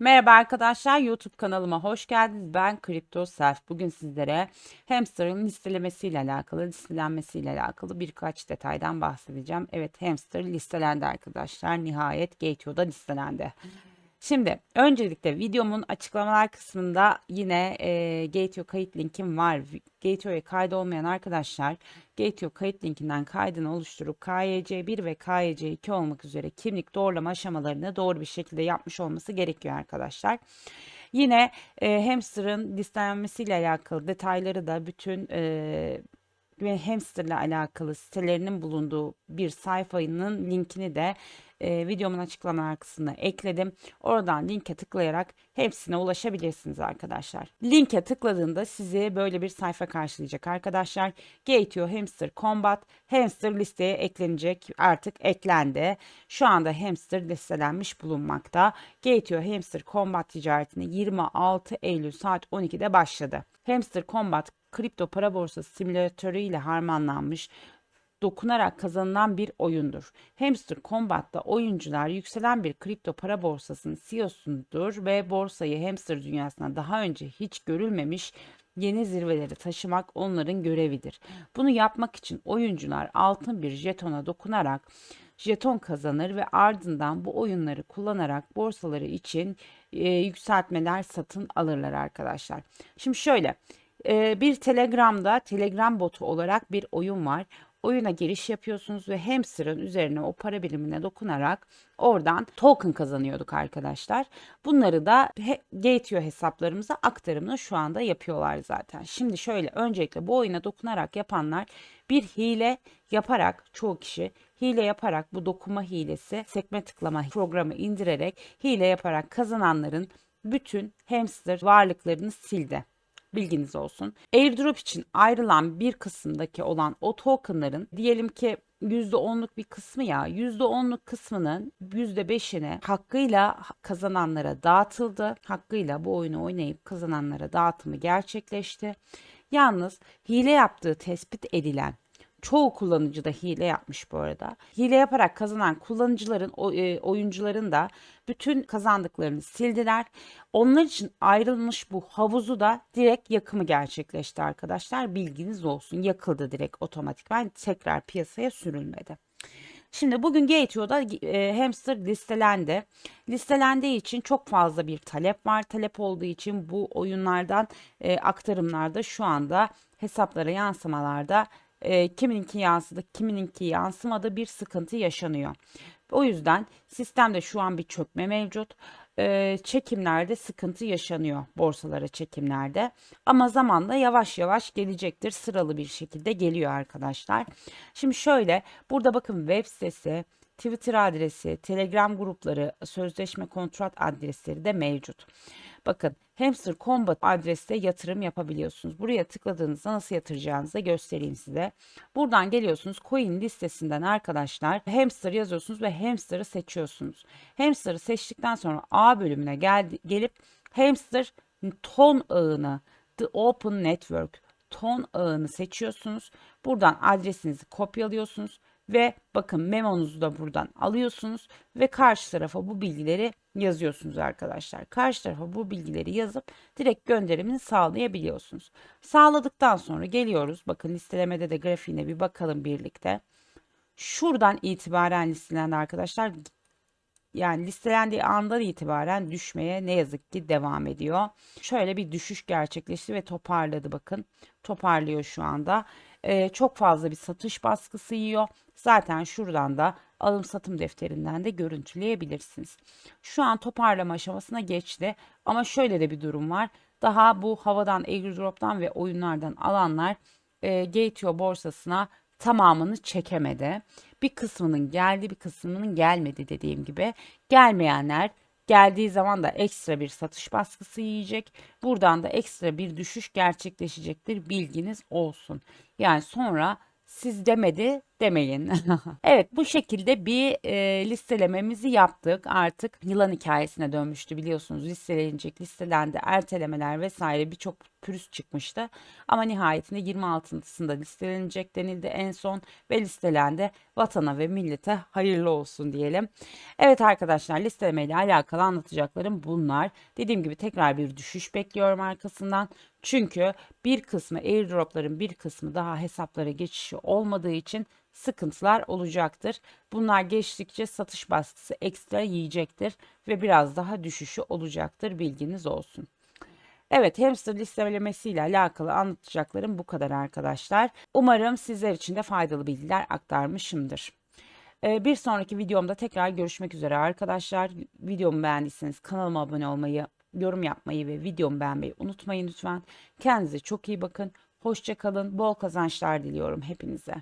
Merhaba arkadaşlar, YouTube kanalıma hoş geldiniz. Ben Crypto Self. Bugün sizlere hamsterın listelemesiyle alakalı, listelenmesiyle alakalı birkaç detaydan bahsedeceğim. Evet, hamster listelendi arkadaşlar. Nihayet Gateo'da listelendi. Şimdi öncelikle videomun açıklamalar kısmında yine e, Gateo kayıt linkim var. Gateo'ya kaydı olmayan arkadaşlar Gateo kayıt linkinden kaydını oluşturup KYC1 ve KYC2 olmak üzere kimlik doğrulama aşamalarını doğru bir şekilde yapmış olması gerekiyor arkadaşlar. Yine e, hamster'ın listelenmesiyle alakalı detayları da bütün e, ve hamster'la alakalı sitelerinin bulunduğu bir sayfanın linkini de e, videomun açıklama kısmına ekledim. Oradan linke tıklayarak hepsine ulaşabilirsiniz arkadaşlar. Linke tıkladığında sizi böyle bir sayfa karşılayacak arkadaşlar. Gateo Hamster Combat hamster listeye eklenecek. Artık eklendi. Şu anda hamster listelenmiş bulunmakta. Gateo Hamster Combat ticaretine 26 Eylül saat 12'de başladı. Hamster Combat kripto para borsası simülatörü ile harmanlanmış dokunarak kazanılan bir oyundur. Hamster Combat'ta oyuncular yükselen bir kripto para borsasının CEO'sudur ve borsayı hamster dünyasına daha önce hiç görülmemiş yeni zirveleri taşımak onların görevidir. Bunu yapmak için oyuncular altın bir jetona dokunarak jeton kazanır ve ardından bu oyunları kullanarak borsaları için e, yükseltmeler satın alırlar arkadaşlar. Şimdi şöyle e, bir Telegram'da Telegram botu olarak bir oyun var oyuna giriş yapıyorsunuz ve hamster'ın üzerine o para birimine dokunarak oradan token kazanıyorduk arkadaşlar. Bunları da Gateo hesaplarımıza aktarımını şu anda yapıyorlar zaten. Şimdi şöyle öncelikle bu oyuna dokunarak yapanlar bir hile yaparak çoğu kişi hile yaparak bu dokuma hilesi sekme tıklama programı indirerek hile yaparak kazananların bütün hamster varlıklarını sildi. Bilginiz olsun. Airdrop için ayrılan bir kısımdaki olan o tokenların diyelim ki %10'luk bir kısmı ya %10'luk kısmının %5'ini hakkıyla kazananlara dağıtıldı. Hakkıyla bu oyunu oynayıp kazananlara dağıtımı gerçekleşti. Yalnız hile yaptığı tespit edilen Çoğu kullanıcı da hile yapmış bu arada. Hile yaparak kazanan kullanıcıların, e, oyuncuların da bütün kazandıklarını sildiler. Onlar için ayrılmış bu havuzu da direkt yakımı gerçekleşti arkadaşlar. Bilginiz olsun. Yakıldı direkt otomatikman tekrar piyasaya sürülmedi. Şimdi bugün Gateo'da e, hamster listelendi. Listelendiği için çok fazla bir talep var. Talep olduğu için bu oyunlardan e, aktarımlarda şu anda hesaplara yansımalarda e, kimininki yansıdı, kimininki yansımadı bir sıkıntı yaşanıyor. O yüzden sistemde şu an bir çökme mevcut. E, çekimlerde sıkıntı yaşanıyor borsalara çekimlerde. Ama zamanla yavaş yavaş gelecektir. Sıralı bir şekilde geliyor arkadaşlar. Şimdi şöyle burada bakın web sitesi, Twitter adresi, Telegram grupları, sözleşme kontrat adresleri de mevcut. Bakın Hamster Combat adreste yatırım yapabiliyorsunuz. Buraya tıkladığınızda nasıl yatıracağınızı göstereyim size. Buradan geliyorsunuz coin listesinden arkadaşlar hamster yazıyorsunuz ve hamster'ı seçiyorsunuz. Hamster'ı seçtikten sonra A bölümüne gel gelip hamster ton ağını The Open Network ton ağını seçiyorsunuz. Buradan adresinizi kopyalıyorsunuz ve bakın memonuzu da buradan alıyorsunuz ve karşı tarafa bu bilgileri yazıyorsunuz arkadaşlar. Karşı tarafa bu bilgileri yazıp direkt gönderimini sağlayabiliyorsunuz. Sağladıktan sonra geliyoruz. Bakın listelemede de grafiğine bir bakalım birlikte. Şuradan itibaren listelendi arkadaşlar. Yani listelendiği andan itibaren düşmeye ne yazık ki devam ediyor. Şöyle bir düşüş gerçekleşti ve toparladı bakın. Toparlıyor şu anda. Ee, çok fazla bir satış baskısı yiyor. Zaten şuradan da alım satım defterinden de görüntüleyebilirsiniz. Şu an toparlama aşamasına geçti ama şöyle de bir durum var. Daha bu havadan, airdrop'tan ve oyunlardan alanlar e, Gateo borsasına tamamını çekemedi. Bir kısmının geldi, bir kısmının gelmedi dediğim gibi. Gelmeyenler geldiği zaman da ekstra bir satış baskısı yiyecek. Buradan da ekstra bir düşüş gerçekleşecektir. Bilginiz olsun. Yani sonra siz demedi demeyin. evet bu şekilde bir e, listelememizi yaptık. Artık yılan hikayesine dönmüştü biliyorsunuz. Listelenecek, listelendi, ertelemeler vesaire birçok pürüz çıkmıştı. Ama nihayetinde 26'sında listelenecek denildi en son ve listelendi. Vatana ve millete hayırlı olsun diyelim. Evet arkadaşlar listeleme ile alakalı anlatacaklarım bunlar. Dediğim gibi tekrar bir düşüş bekliyorum arkasından. Çünkü bir kısmı airdropların bir kısmı daha hesaplara geçişi olmadığı için sıkıntılar olacaktır. Bunlar geçtikçe satış baskısı ekstra yiyecektir ve biraz daha düşüşü olacaktır bilginiz olsun. Evet hamster listelemesiyle alakalı anlatacaklarım bu kadar arkadaşlar. Umarım sizler için de faydalı bilgiler aktarmışımdır. Ee, Bir sonraki videomda tekrar görüşmek üzere arkadaşlar. Videomu beğendiyseniz kanalıma abone olmayı, yorum yapmayı ve videomu beğenmeyi unutmayın lütfen. Kendinize çok iyi bakın. Hoşça kalın. Bol kazançlar diliyorum hepinize.